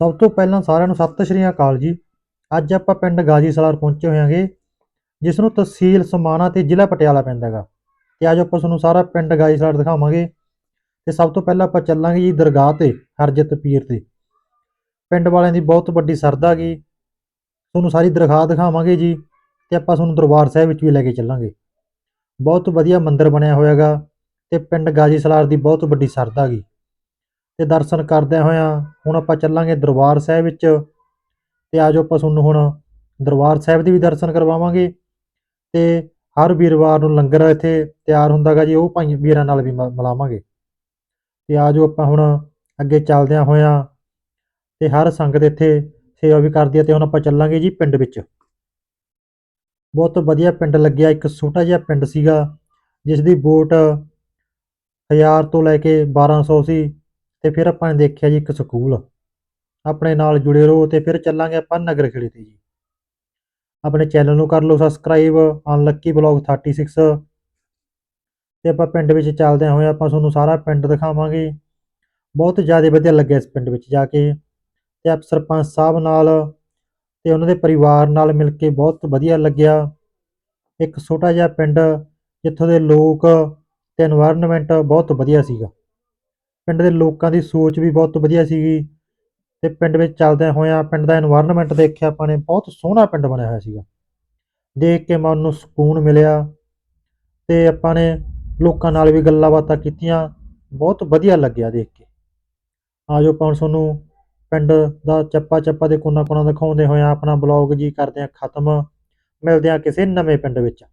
ਸਭ ਤੋਂ ਪਹਿਲਾਂ ਸਾਰਿਆਂ ਨੂੰ ਸਤਿ ਸ਼੍ਰੀ ਅਕਾਲ ਜੀ। ਅੱਜ ਆਪਾਂ ਪਿੰਡ ਗਾਜੀ ਸਲਾਰ ਪਹੁੰਚੇ ਹੋਏ ਜਿਸ ਨੂੰ ਤਹਿਸੀਲ ਸਮਾਣਾ ਤੇ ਜ਼ਿਲ੍ਹਾ ਪਟਿਆਲਾ ਪੈਂਦਾ ਹੈਗਾ। ਤੇ ਅੱਜ ਆਪਾਂ ਤੁਹਾਨੂੰ ਸਾਰਾ ਪਿੰਡ ਗਾਜੀ ਸਲਾਰ ਦਿਖਾਵਾਂਗੇ। ਤੇ ਸਭ ਤੋਂ ਪਹਿਲਾਂ ਆਪਾਂ ਚੱਲਾਂਗੇ ਜੀ ਦਰਗਾਹ ਤੇ, ਹਰਜਤ ਪੀਰ ਤੇ। ਪਿੰਡ ਵਾਲਿਆਂ ਦੀ ਬਹੁਤ ਵੱਡੀ ਸਰਦਾ ਗੀ ਤੁਹਾਨੂੰ ਸਾਰੀ ਦਰਗਾਹ ਦਿਖਾਵਾਂਗੇ ਜੀ ਤੇ ਆਪਾਂ ਤੁਹਾਨੂੰ ਦਰਬਾਰ ਸਾਹਿਬ ਵਿੱਚ ਵੀ ਲੈ ਕੇ ਚੱਲਾਂਗੇ। ਬਹੁਤ ਵਧੀਆ ਮੰਦਿਰ ਬਣਿਆ ਹੋਇਆ ਹੈਗਾ ਤੇ ਪਿੰਡ ਗਾਜੀ ਸਲਾਰ ਦੀ ਬਹੁਤ ਵੱਡੀ ਸਰਦਾ ਗੀ ਤੇ ਦਰਸ਼ਨ ਕਰਦਿਆਂ ਹੋਇਆਂ ਹੁਣ ਆਪਾਂ ਚੱਲਾਂਗੇ ਦਰਬਾਰ ਸਾਹਿਬ ਵਿੱਚ ਤੇ ਆਜੋ ਆਪਾਂ ਤੁਹਾਨੂੰ ਹੁਣ ਦਰਬਾਰ ਸਾਹਿਬ ਦੇ ਵੀ ਦਰਸ਼ਨ ਕਰਵਾਵਾਂਗੇ ਤੇ ਹਰ ਵੀਰਵਾਰ ਨੂੰ ਲੰਗਰ ਇੱਥੇ ਤਿਆਰ ਹੁੰਦਾਗਾ ਜੀ, ਉਹ ਭਾਈ ਵੀਰਾਂ ਨਾਲ ਵੀ ਮ- ਮਿਲਾਵਾਂਗੇ। ਤੇ ਆਜੋ ਆਪਾਂ ਹੁਣ ਅੱਗੇ ਚੱਲਦਿਆਂ ਹੋਇਆਂ ਤੇ ਹਰ ਸੰਗਤ ਇੱਥੇ ਸੇਵਾ ਵੀ ਕਰਦੀ ਹੈ ਤੇ ਹੁਣ ਆਪਾਂ ਚੱਲਾਂਗੇ ਜੀ ਪਿੰਡ ਵਿੱਚ। ਬਹੁਤ ਵਧੀਆ ਪਿੰਡ ਲੱਗਿਆ, ਇੱਕ ਛੋਟਾ ਜਿਹਾ ਪਿੰਡ ਸੀਗਾ, ਜਿਸ ਦੀ ਵੋਟ 1000 ਤੋਂ ਲੈ ਕੇ 1200 ਸੀ। ਤੇ ਫਿਰ ਆਪਾਂ ਨੇ ਦੇਖਿਆ ਜੀ ਇੱਕ ਸਕੂਲ। ਆਪਣੇ ਨਾਲ ਜੁੜੇ ਰਹੋ ਤੇ ਫਿਰ ਚੱਲਾਂਗੇ ਆਪਾਂ ਨਗਰ ਖੇੜੇ ਤੇ ਜੀ। ਆਪਣੇ ਚੈਨਲ ਨੂੰ ਕਰ ਲਓ ਸਬਸਕ੍ਰਾਈਬ ਅਨਲੱਕੀ ਬਲੌਗ 36 ਤੇ ਆਪਾਂ ਪਿੰਡ ਵਿੱਚ ਚੱਲਦੇ ਹੋਏ ਆਪਾਂ ਤੁਹਾਨੂੰ ਸਾਰਾ ਪਿੰਡ ਦਿਖਾਵਾਂਗੇ। ਬਹੁਤ ਜ਼ਿਆਦਾ ਵਧੀਆ ਲੱਗਿਆ ਇਸ ਪਿੰਡ ਵਿੱਚ ਜਾ ਕੇ। ਤੇ ਆਪ ਸਰਪੰਚ ਸਾਹਿਬ ਨਾਲ ਤੇ ਉਹਨਾਂ ਦੇ ਪਰਿਵਾਰ ਨਾਲ ਮਿਲ ਕੇ ਬਹੁਤ ਵਧੀਆ ਲੱਗਿਆ। ਇੱਕ ਛੋਟਾ ਜਿਹਾ ਪਿੰਡ ਜਿੱਥੋਂ ਦੇ ਲੋਕ ਤੇ এনवायरमेंट ਬਹੁਤ ਵਧੀਆ ਸੀਗਾ। ਪਿੰਡ ਦੇ ਲੋਕਾਂ ਦੀ ਸੋਚ ਵੀ ਬਹੁਤ ਵਧੀਆ ਸੀਗੀ ਤੇ ਪਿੰਡ ਵਿੱਚ ਚੱਲਦਿਆਂ ਹੋਇਆਂ ਪਿੰਡ ਦਾ এনवायरमेंट ਦੇਖਿਆ ਆਪਾਂ ਨੇ, ਬਹੁਤ ਸੋਹਣਾ ਪਿੰਡ ਬਣਿਆ ਹੋਇਆ ਸੀਗਾ। ਦੇਖ ਕੇ ਮਨ ਨੂੰ ਸਕੂਨ ਮਿਲਿਆ ਤੇ ਆਪਾਂ ਨੇ ਲੋਕਾਂ ਨਾਲ ਵੀ ਗੱਲਾਂ ਬਾਤਾਂ ਕੀਤੀਆਂ, ਬਹੁਤ ਵਧੀਆ ਲੱਗਿਆ ਦੇਖ ਕੇ। ਆ ਜੋ ਆਪਾਂ ਤੁਹਾਨੂੰ ਪਿੰਡ ਦਾ ਚੱਪਾ ਚੱਪਾ ਦੇ ਕੋਨਾ ਕੋਨਾ ਦਿਖਾਉਂਦੇ ਹੋਏ ਆਪਣਾ ਬਲੌਗ ਜੀ ਕਰਦੇ ਆ ਖਤਮ, ਮਿਲਦੇ ਆ ਕਿਸੇ ਨਵੇਂ ਪਿੰਡ ਵਿੱਚ।